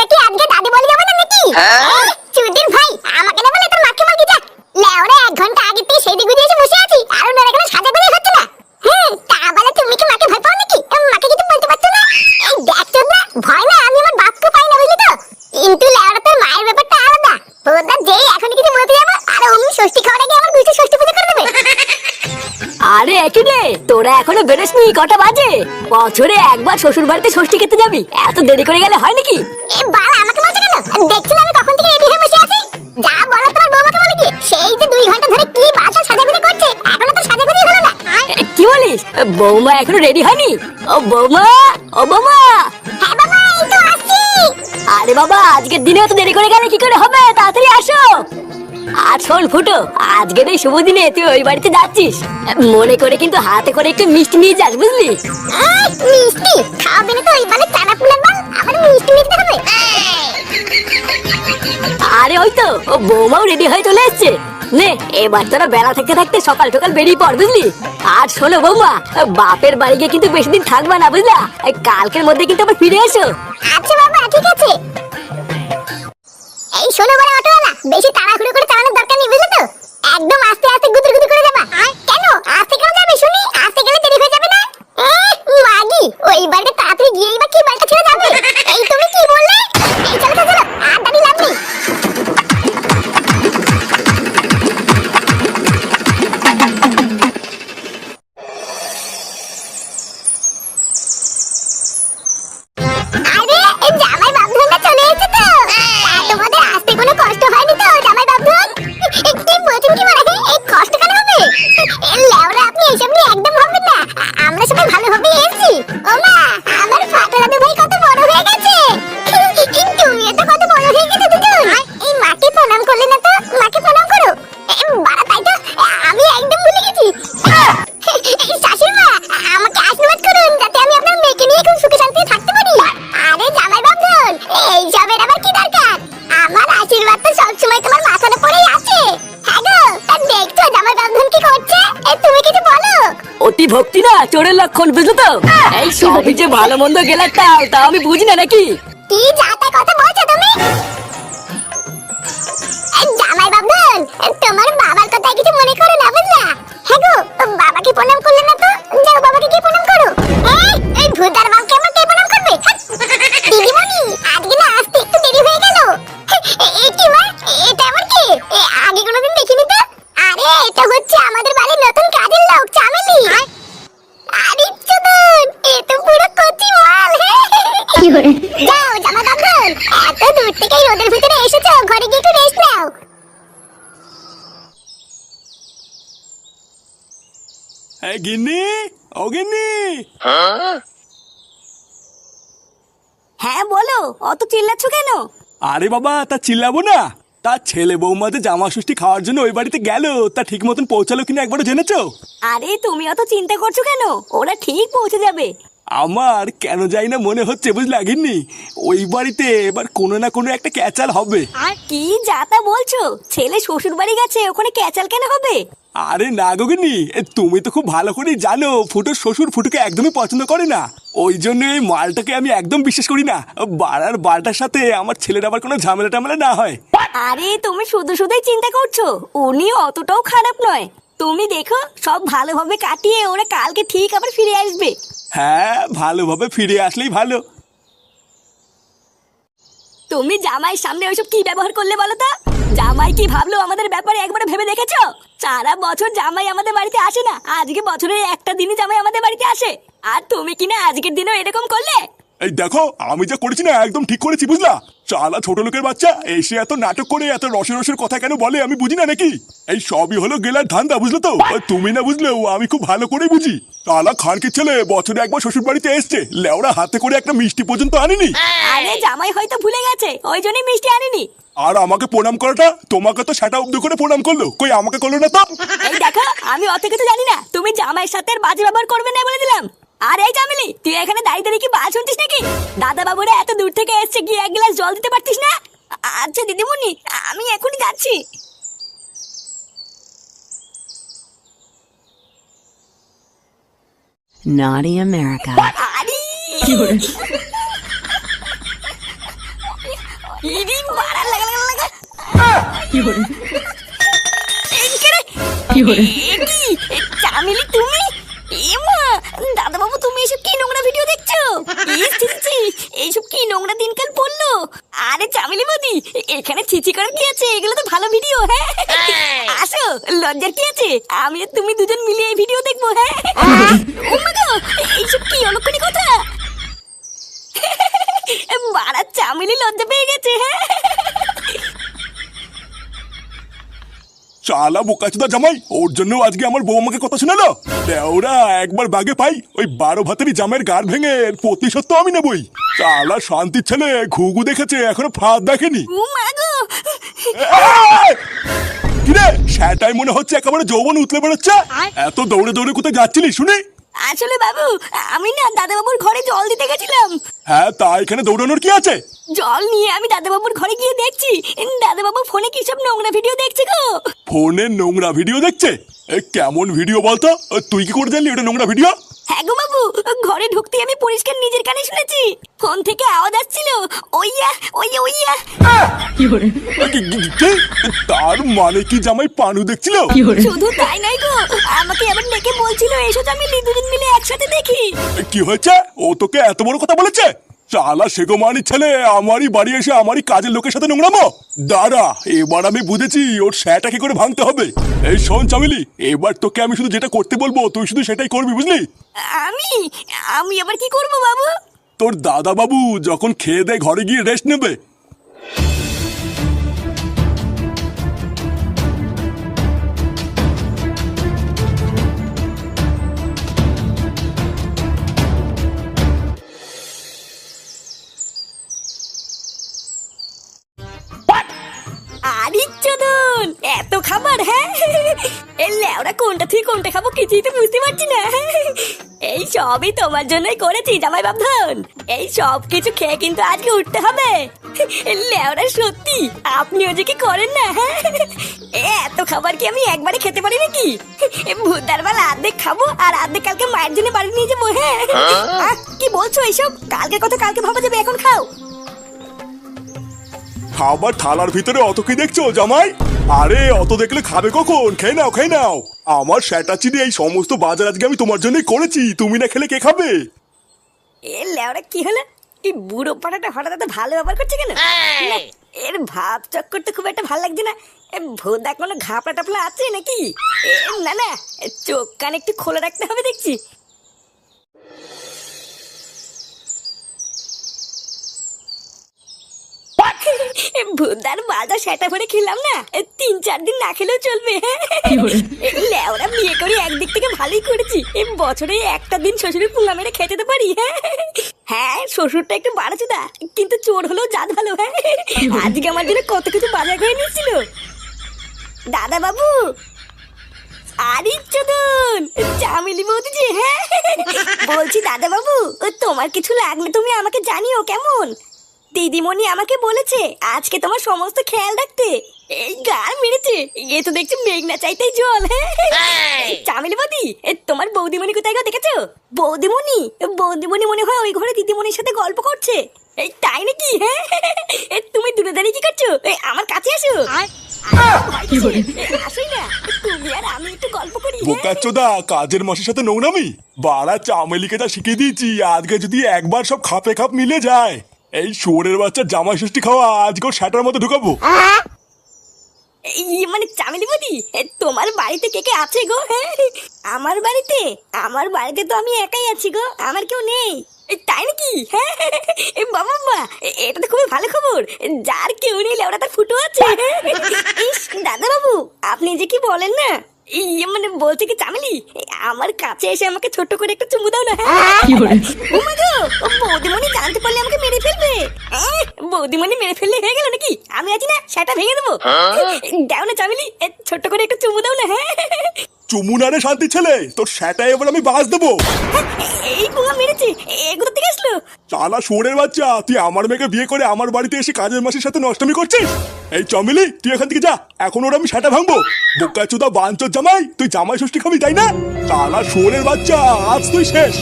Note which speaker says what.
Speaker 1: নাকি আজকে দাদি বলে যাবে না নাকি? চুদির ভাই আমাকে না বলে তোর মাকে মাকে যা। লেওরে এক ঘণ্টা আগে থেকে সেই দিকে এসে বসে আছি আর ওনার এখানে সাজা করে হচ্ছে না। হ্যাঁ তা বলে তুমি কি মাকে ভয় পাও নাকি? এম, মাকে কিছু বলতে পারছ না? এই দেখ চোদনা ভয় না আমি আমার বাপকে পাই না বুঝলি তো? কিন্তু লেওরা তোর মায়ের ব্যাপারটা আলাদা। তোরটা যেই এখন কিছু বলতে যাব আর অমনি ষষ্ঠী খাওয়ার আগে আমার গুছি ষষ্ঠী পুজো করে দেবে।
Speaker 2: আরে একই রে তোরা এখনও বেরোসনি কটা বাজে? বছরে একবার শ্বশুর বাড়িতে ষষ্ঠী খেতে যাবি এত দেরি করে গেলে হয় নাকি?
Speaker 1: বলছো কেন দেখছি না আমি কখন থেকে রেডি হয়ে বসে আছি। যা বলো তোমার বৌমাকে বলে কি? সেই যে দুই ঘণ্টা ধরে কি বাসা সাজাগুজি করছে এখনও তো সাজাগুজি হলো না।
Speaker 2: কি বলিস? বৌমা এখনও রেডি হয়নি? ও বৌমা ও বৌমা।
Speaker 1: হ্যাঁ বাবা এই তো আসছি।
Speaker 2: আরে বাবা আজকের দিনেও তো দেরি করে গেলে কি করে হবে? তাড়াতাড়ি আসো। আর শোন ফুটো আজকের এই শুভ দিনে তুই ওই বাড়িতে যাচ্ছিস। মনে করে কিন্তু হাতে করে একটু মিষ্টি নিয়ে যাস বুঝলি?
Speaker 1: মিষ্টি? ওই
Speaker 2: তো ও বৌমাও রেডি হয়ে চলে এসছে। নে, এবার তোরা বেলা থেকে থাকতে সকাল সকাল বেরিয়ে পড়, বুঝলি? আর শোনো বৌমা, বাপের বাড়ি গিয়ে কিন্তু বেশি দিন থাকবা না, বুঝলা? কালকের মধ্যে কিন্তু আবার ফিরে এসো।
Speaker 1: আচ্ছা বাবা, ঠিক আছে। আপনি এইসব নিয়ে একদম ভাববেন না আমরা সবাই
Speaker 2: চোরের লক্ষণ বুঝলো তো? এই সবই যে ভালো মন্দ গেলে তাও তা আমি বুঝি না নাকি?
Speaker 1: এই
Speaker 3: গিন্নি ও গিন্নি।
Speaker 2: হ্যাঁ বলো অত চিল্লাচ্ছ কেন?
Speaker 3: আরে বাবা তা চিল্লাবো না। তার ছেলে বৌমা যে জামা ষষ্ঠী খাওয়ার জন্য ওই বাড়িতে গেল তা ঠিক মতন পৌঁছালো কিনা একবার জেনেছো?
Speaker 2: আরে তুমি অত চিন্তা করছ কেন? ওরা ঠিক পৌঁছে যাবে।
Speaker 3: আমার কেন যাই না মনে হচ্ছে বুঝলে গিন্নি? ওই বাড়িতে এবার কোনো না কোনো একটা ক্যাচাল হবে।
Speaker 2: আর কি যাতা বলছো? ছেলে শ্বশুর বাড়ি গেছে ওখানে ক্যাচাল কেন হবে?
Speaker 3: আরে না গগিনি তুমি তো খুব ভালো করেই জানো ফুটোর শ্বশুর ফুটোকে একদমই পছন্দ করে না। ওই জন্য এই মালটাকে আমি একদম বিশ্বাস করি না। বাড়ার বালটার সাথে আমার ছেলের আবার কোনো ঝামেলা টামেলা না হয়।
Speaker 2: আরে তুমি শুধু শুধুই চিন্তা করছ উনি অতটাও খারাপ নয়। তুমি দেখো সব ভালোভাবে কাটিয়ে ওরা কালকে ঠিক আবার ফিরে আসবে।
Speaker 3: হ্যাঁ ভালোভাবে ফিরে আসলেই ভালো।
Speaker 2: তুমি জামাইয়ের সামনে ওইসব কি ব্যবহার করলে বলো তো? জামাই কি ভাবলো আমাদের ব্যাপারে একবার ভেবে দেখেছ? সারা বছর জামাই আমাদের বাড়িতে আসে না আজকে বছরের একটা দিনই জামাই আমাদের বাড়িতে আসে। আর তুমি কিনা আজকের দিনও এরকম করলে?
Speaker 3: এই দেখো আমি যা করেছি না একদম ঠিক করেছি বুঝলা? চালা ছোট লোকের বাচ্চা এসে এত নাটক করে এত রসের রসের কথা কেন বলে আমি বুঝি না নাকি? এই সবই হলো গেলার ধান্দা বুঝলো তো? তুমি না বুঝলেও আমি খুব ভালো করেই বুঝি। চালা খানকে ছেলে বছরে একবার শ্বশুর বাড়িতে এসছে লেওড়া হাতে করে একটা মিষ্টি পর্যন্ত আনিনি।
Speaker 2: আরে জামাই হয়তো ভুলে গেছে ওই জন্যই মিষ্টি আনিনি।
Speaker 3: আর আমাকে প্রণাম করাটা তোমাকে তো সেটা অব্দ করে প্রণাম করল কই আমাকে করল না তো?
Speaker 2: এই দেখো আমি অত কিছু জানি না তুমি জামাইয়ের সাথে বাজে ব্যবহার করবে না বলে দিলাম। আর এই জামিলি তুই এখানে দাঁড়িয়ে দাঁড়িয়ে কি বাজ শুনছিস নাকি? দাদা বাবুরা এত দূর থেকে এসছে গিয়ে এক গ্লাস জল দিতে পারতিস না? আচ্ছা দিদিমণি আমি এখনই যাচ্ছি।
Speaker 4: Naughty America. কি হলো?
Speaker 2: এ কি এ চামেলি তুমি এমা দাদা বাবু তুমি এসব কি নোংরা ভিডিও দেখছ ইস, ছি, ছি, ছি, এইসব কি নোংরা দিনকাল পড়ল চামেলি মোদি এখানে ছিচি করে কি আছে? এগুলো তো ভালো ভিডিও হ্যাঁ? আসো লজ্জার কি আছে? আমি আর তুমি দুজন মিলে এই ভিডিও দেখব হ্যাঁ? এইসব কি অলক্ষণী কথা? বাড়া চামিলি লজ্জা পেয়ে গেছে হ্যাঁ?
Speaker 3: চালা বোকাচুদা জামাই ওর জন্য আজকে আমার বউ আমাকে কথা শোনালো। দেওরা একবার বাগে পাই ওই বারো ভাতেরই জামের গার ভেঙে প্রতিশোধ তো আমি নেবই। চালা শান্তির ছেলে ঘুঘু দেখেছে এখনও ফাঁদ দেখেনি! কিরে সেটাই মনে হচ্ছে একেবারে যৌবন উতলে বেরোচ্ছে? এত দৌড়ে দৌড়ে কোথায় যাচ্ছিলি শুনি?
Speaker 2: আসলে বাবু আমি না দাদা বাবুর ঘরে জল দিতে গেছিলাম।
Speaker 3: হ্যাঁ তা এখানে দৌড়ানোর কি আছে?
Speaker 2: জল নিয়ে আমি দাদা বাবুর ঘরে গিয়ে দেখছি। দাদা বাবু ফোনে কি সব নোংরা ভিডিও দেখছে গো?
Speaker 3: ফোনে নোংরা ভিডিও দেখছে? এ কেমন ভিডিও বলতো? ও, তুই কি করে জানলি ওটা নোংরা ভিডিও?
Speaker 2: হ্যাঁ গো বাবু ঘরে ঢুকতে আমি পরিষ্কার নিজের কানে শুনেছি। ফোন থেকে আওয়াজ আসছিল। ওইয়া ওইয়া ওইয়া?
Speaker 3: তার মানে কি জামাই পানু দেখছিল?
Speaker 2: শুধু তাই নাই গো আমাকে আবার ডেকে বলছিল এসো আমি দুদিন মিলে একসাথে দেখি।
Speaker 3: কি হয়েছে? ও তোকে এত বড় কথা বলেছে? চালা সেগমানি ছেলে আমারই বাড়ি এসে আমারই কাজের লোকের সাথে নোংরামো। দাঁড়া এবার আমি বুঝেছি ওর স্যাটা কি করে ভাঙতে হবে। এই শোন চামিলি এবার তোকে আমি শুধু যেটা করতে বলব তুই শুধু সেটাই করবি বুঝলি?
Speaker 2: আমি? আমি এবার কি করব বাবু?
Speaker 3: তোর দাদা বাবু যখন খেয়ে দেয় ঘরে গিয়ে রেস্ট নেবে
Speaker 2: লেওরা কোনটা খাব কিছুই তো বুঝতে পারছি না। এই সবই তোমার জন্যই করেছি জামাই বাবধন এই সব কিছু খেয়ে কিন্তু আজকে উঠতে হবে। লেওরা সত্যি? আপনিও যে কি করেন না? হ্যাঁ এ, এত খাবার কি আমি একবারে খেতে পারি নাকি? ভূতার বেলা আর্ধেক খাব আর আর্ধেক কালকে মায়ের জন্য বাড়ি নিয়ে যাব হ্যাঁ? কি বলছো এইসব কালকের কথা কালকে ভাবা যাবে এখন খাও।
Speaker 3: খাবার থালার ভিতরে অত কি দেখছ জামাই? আরে অত দেখলে খাবে কখন? খেয়ে নাও খেয়ে নাও। আমার স্যাটা চিনি এই সমস্ত বাজার আজকে আমি তোমার জন্যই করেছি। তুমি না খেলে কে খাবে?
Speaker 2: এ লেওরা কি হলো? এই বুড়ো পাড়াটা হঠাৎ এত ভালো ব্যবহার করছে কেন? না, এর ভাব চক্কর তো খুব একটা ভালো লাগছে না। এ ভোদা কোনো ঘাপলা টাপলা আছে নাকি? এ, না না এ, চোখ কান একটু খোলা রাখতে হবে দেখছি। ভোদার বাজা সেটা ভরে খেলাম না। তিন চার দিন না খেলেও চলবে এ, লেওরা বিয়ে করে একদিক থেকে ভালোই করেছি। এ বছরে একটা দিন শ্বশুরের পুঙ্গা মেরে খেতে তো পারি হ্যাঁ? হ্যাঁ শ্বশুরটা একটু বাড়াচুদা কিন্তু চোর হলেও জাত ভালো হ্যাঁ? আজকে আমার জন্য কত কিছু বাজার করে নিচ্ছিল দাদা বাবু আরে চোদন চামেলি বৌদি যে হ্যাঁ? বলছি দাদা বাবু তোমার কিছু লাগলে তুমি আমাকে জানিও কেমন? দিদিমণি আমাকে বলেছে আজকে তোমার সমস্ত খেয়াল রাখতে। এই গার মেরেছে এ তো দেখছি মেঘনা চাইতেই জল হ্যাঁ। চামেলি বৌদি এ, তোমার বৌদিমণি কোথায় গো দেখেছ? বৌদিমণি বৌদিমণি মনে হয় ওই ঘরে দিদিমণির সাথে গল্প করছে। এই তাই নাকি হ্যাঁ। এ, তুমি দূরে দাঁড়িয়ে কি করছ? এই, আমার কাছে আসো। আসোই না তুমি আর আমি একটু গল্প করি হ্যাঁ?
Speaker 3: বোকাচ্চোদা কাজের মাসের সাথে নোংরামি? বাড়া চামেলিকে যা শিখিয়ে দিয়েছি আজকে যদি একবার সব খাপে খাপ মিলে যায়। এই শুয়োরের বাচ্চার জামাই ষষ্ঠী খাওয়া আজকে ওর স্যাটার মধ্যে ঢুকাবো।
Speaker 2: এই মানে চামেলি বদি তোমার বাড়িতে কে কে আছে গো? হ্যাঁ আমার বাড়িতে আমার বাড়িতে তো আমি একাই আছি গো আমার কেউ নেই। তাই নাকি? হ্যাঁ বাবা বাবা এ, এটা তো খুবই ভালো খবর। যার কেউ নেই ওরা তার ফুটো আছে। দাদা বাবু আপনি যে কি বলেন না? ইয়ে মানে বলছে কি চামেলি আমার কাছে এসে আমাকে ছোট করে একটু চুমু দাও না হ্যাঁ? বৌদিমণি জানতে পারলে আমাকে মেরে ফেলবে। আহ, বৌদিমণি মেরে ফেললে হয়ে গেল নাকি? আমি আছি না সেটা ভেঙে দেবো। দাও না চামেলি এ, ছোট্ট করে একটু চুমু দাও না হ্যাঁ?
Speaker 3: রে শান্তি ছেলে তোর স্যাটায় এবার আমি বাস দেবো।
Speaker 2: এই পুঙ্গা মেরেছে এগুলো থেকে
Speaker 3: শোরের শুয়োরের বাচ্চা তুই আমার মেয়েকে বিয়ে করে আমার বাড়িতে এসে কাজের মাসের সাথে নষ্টমী করছিস? এই চমিলি তুই এখান থেকে যা এখন ওরা আমি সেটা ভাঙবো। বোকা চুদা বাঞ্চর জামাই তুই জামাই ষষ্ঠী খাবি তাই না? শালা শুয়োরের বাচ্চা আজ তুই শেষ।